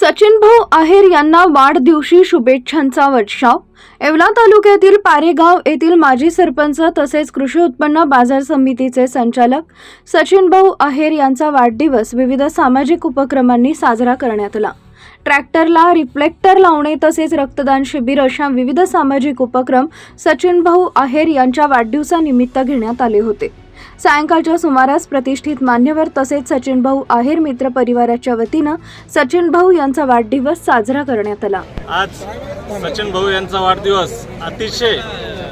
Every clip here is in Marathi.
सचिन भाऊ आहेर यांना वाढदिवशी शुभेच्छांचा वर्षाव. येवला तालुक्यातील पारेगाव येथील माजी सरपंच तसेच कृषी उत्पन्न बाजार समितीचे संचालक सचिन भाऊ आहेर यांचा वाढदिवस विविध सामाजिक उपक्रमांनी साजरा करण्यात आला. ट्रॅक्टरला रिफ्लेक्टर लावणे तसेच रक्तदान शिबिर अशा विविध सामाजिक उपक्रम सचिन भाऊ आहेर यांच्या वाढदिवसानिमित्त घेण्यात आले होते. सायंकाळच्या सुमारास प्रतिष्ठित मान्यवर तसेच सचिन भाऊ आहेर मित्र परिवाराच्या वतीनं सचिन भाऊ यांचा वाढदिवस साजरा करण्यात आला. आज सचिन भाऊ यांचा वाढदिवस अतिशय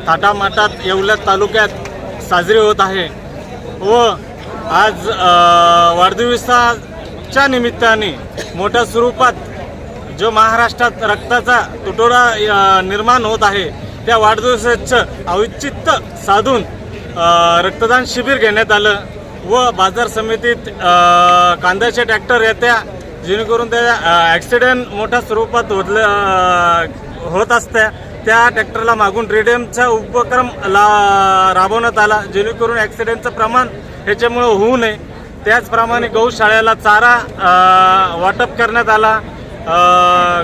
थाटामाटात येवल्या तालुक्यात साजरी होत आहे व आज वाढदिवसाच्या निमित्ताने मोठ्या स्वरूपात जो महाराष्ट्रात रक्ताचा तुटवडा निर्माण होत आहे त्या वाढदिवसाचं औचित्य साधून रक्तदान शिबिर घेण्यात आलं व बाजार समितीत कांद्याचे ट्रॅक्टर येत्या जेणेकरून त्या ॲक्सिडेंट मोठ्या स्वरूपात होतलं होत असत्या त्या ट्रॅक्टरला मागून रिडेमचा उपक्रम ला राबवण्यात आला जेणेकरून ॲक्सिडेंटचं प्रमाण ह्याच्यामुळं होऊ नये. त्याचप्रमाणे गौशाळेला चारा वाटप करण्यात आला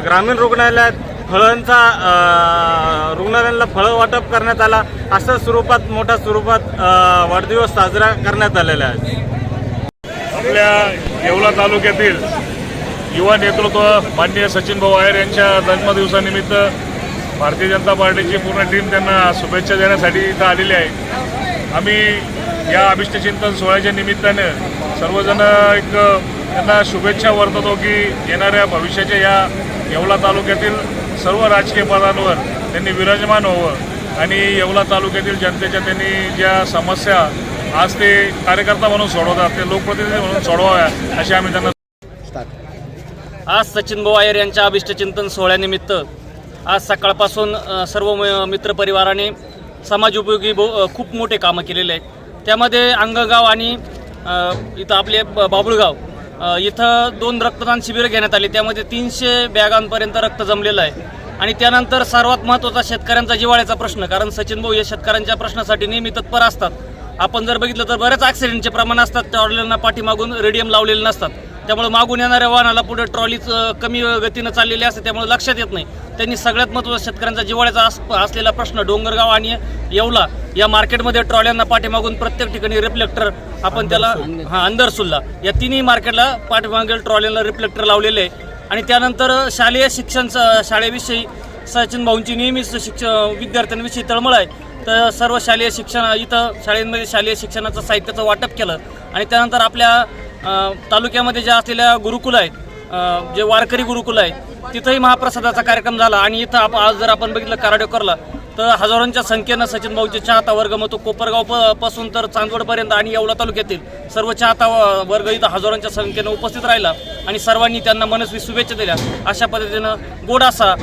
ग्रामीण रुग्णालयात फळांचा रुग्णालयांना फळं वाटप करण्यात आला. अशा स्वरूपात मोठ्या स्वरूपात वाढदिवस साजरा करण्यात आलेला आहे. आपल्या येवला तालुक्यातील युवा नेतृत्व माननीय सचिन भाऊ आयर यांच्या जन्मदिवसानिमित्त भारतीय जनता पार्टीची पूर्ण टीम त्यांना शुभेच्छा देण्यासाठी इथं आलेली आहे. आम्ही या अभिष्टचिंतन सोहळ्याच्या निमित्तानं सर्वजण एक त्यांना शुभेच्छा वर्तवतो की येणाऱ्या भविष्याच्या या येवला तालुक्यातील सर्व राजकीय पदांवर त्यांनी विराजमान व्हावं. आणि येवला तालुक्यातील जनतेच्या त्यांनी ज्या समस्या आज ते कार्यकर्ता म्हणून सोडवतात ते लोकप्रतिनिधी म्हणून सोडवाव्या अशी आम्ही त्यांना आज सचिन बोवायर यांच्या अभिष्टचिंतन सोहळ्यानिमित्त आज सकाळपासून सर्व म- मित्रपरिवाराने समाजोपयोगी बो खूप मोठे कामं केलेले आहेत. त्यामध्ये अंगगाव आणि इथं आपले ब- बाबुळगाव इथं दोन रक्तदान शिबिरं घेण्यात आली. त्यामध्ये तीनशे बॅगांपर्यंत रक्त जमलेलं आहे. आणि त्यानंतर सर्वात महत्त्वाचा शेतकऱ्यांचा जिवाळ्याचा प्रश्न कारण सचिन भाऊ या शेतकऱ्यांच्या प्रश्नासाठी नेहमी तत्पर असतात. आपण जर बघितलं तर बऱ्याच ॲक्सिडेंटचे प्रमाण असतात ट्रॉलींना पाठीमागून रेडियम लावलेले नसतात. त्यामुळे मागून येणाऱ्या वाहनाला पुढे ट्रॉलीच कमी गतीनं चाललेली असते त्यामुळे लक्षात येत नाही. त्यांनी सगळ्यात महत्त्वाचा शेतकऱ्यांचा जिवाळ्याचा अस असलेला प्रश्न डोंगरगाव आणि येवला. या मार्केटमध्ये ट्रॉल्यांना पाठीमागून प्रत्येक ठिकाणी रिफ्लेक्टर आपण त्याला हा अंदरसुल्ला या तिन्ही मार्केटला पाठीमागील ट्रॉलीला रिफ्लेक्टर लावलेले. आहे आणि त्यानंतर शालेय शिक्षण शाळेविषयी सचिन भाऊंची नेहमीच शिक्ष विद्यार्थ्यांविषयी तळमळ आहे. तर सर्व शालेय शिक्षण इथं शाळेमध्ये शालेय शिक्षणाचं साहित्याचं वाटप केलं. आणि त्यानंतर आपल्या तालुक्यामध्ये ज्या असलेल्या गुरुकुल आहेत जे वारकरी गुरुकुल आहे तिथंही महाप्रसादाचा कार्यक्रम झाला. आणि इथं आप आज जर आपण बघितलं कराडेकरला तर हजारोंच्या संख्येनं सचिन भाऊचे चाहता वर्ग मग तो कोपरगाव प- पासून तर चांदवडपर्यंत आणि येवला तालुक्यातील सर्व चाहता वर्ग इथं हजारोंच्या संख्येनं उपस्थित राहिला. आणि सर्वांनी त्यांना मनस्वी शुभेच्छा दिल्या. अशा पद्धतीनं गोड असा